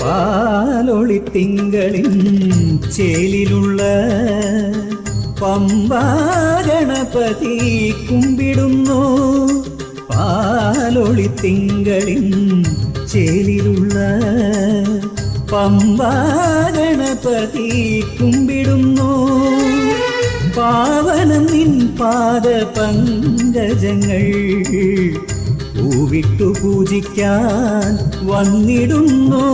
പാലൊളി തിങ്കളിൻ ചേലിലുള്ള പമ്പാഗണപതി കുമ്പിടുന്നു. പാലൊളി തിങ്കളിൻ ചേലിലുള്ള പമ്പാഗണപതി കുമ്പിടുന്നു. പാവനം നിൻ പാദ പങ്കജങ്ങൾ പൂവിട്ടു പൂജിക്കാൻ വന്നിടുന്നു.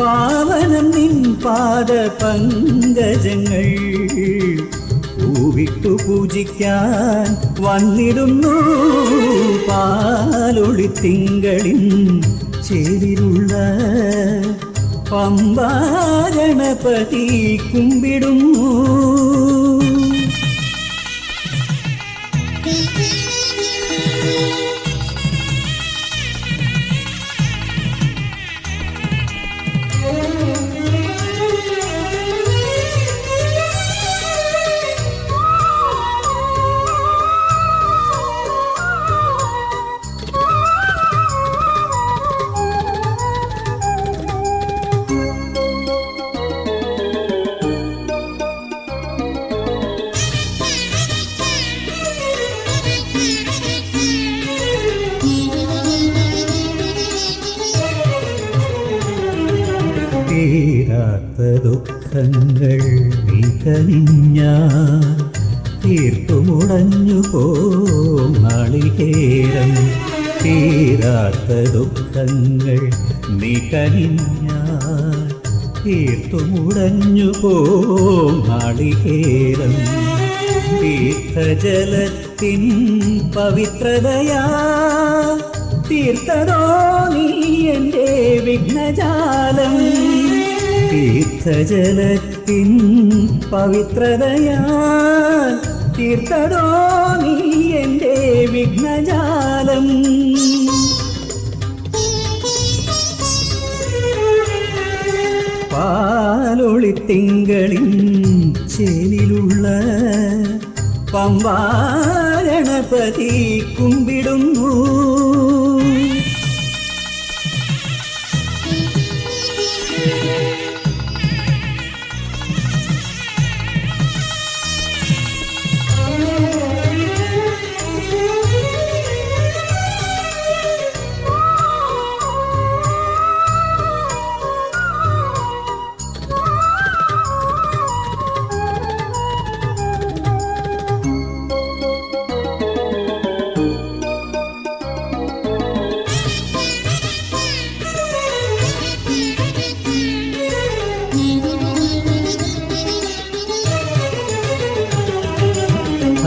പാവനം നിൻ പാദ പങ്കജങ്ങൾ പൂവിട്ടു പൂജിക്കാൻ വന്നിടുന്നു. പാലൊളി തിങ്കളിൻ ചേരിലുള്ള പമ്പാഗണപതി കുമ്പിടുന്നു. തീരാത്ത ദുഃഖങ്ങൾ നീ കനിഞ്ഞ തീർത്തുമുടഞ്ഞു പോളികേരം തീരാത്ത ദുഃഖങ്ങൾ നീ കനിഞ്ഞ തീർത്തുമുടഞ്ഞു പോളികേരം തീർത്ഥജലത്തിൻ പവിത്രതയാ തീർത്ഥതോ നീ എന്റെ വിഘ്നജാലം? തീർത്ഥജലത്തിൻ പവിത്രതയാ തീർത്തതോ നീ എന്റെ വിഘ്നജാലം? പാലൊളിത്തിങ്കളിൻ ചേലിലുള്ള പമ്പാരണപതി കുമ്പിടുന്നു.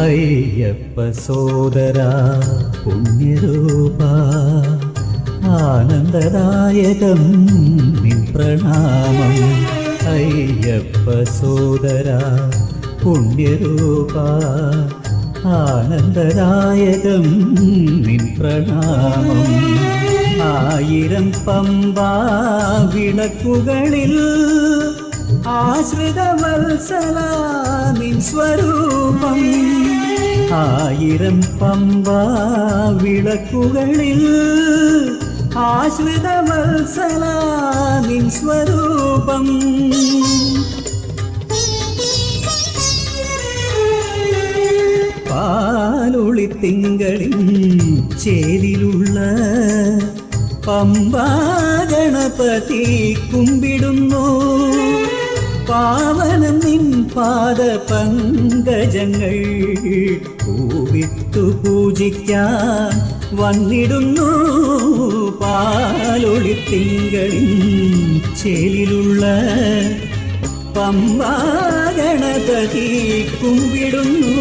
അയ്യപ്പ സോദര പുണ്യരൂപ ആനന്ദദായകം നിൻ പ്രണാമം അയ്യപ്പ സോദര പുണ്യരൂപ ആനന്ദദായകം നിൻ പ്രണാമം ആയിരം പമ്പാ വിളക്കുകളിൽ ആശ്രിതവത്സല നിൻ സ്വരൂപം. ആയിരം പമ്പ വിളക്കുകളിൽ ആശ്രിതവത്സല നിൻ സ്വരൂപം. പാലൊളി തിങ്കളിൻ പമ്പാ ഗണപതി കുമ്പിടുന്നു. പാവനം നിൻ പാദ പങ്കജങ്ങൾ പൂവിട്ടു പൂജിക്കാൻ വന്നിടുന്നു പാലൊളി തിങ്കളിൻ ചേലിലുള്ള പമ്പാഗണപതി കുമ്പിടുന്നു.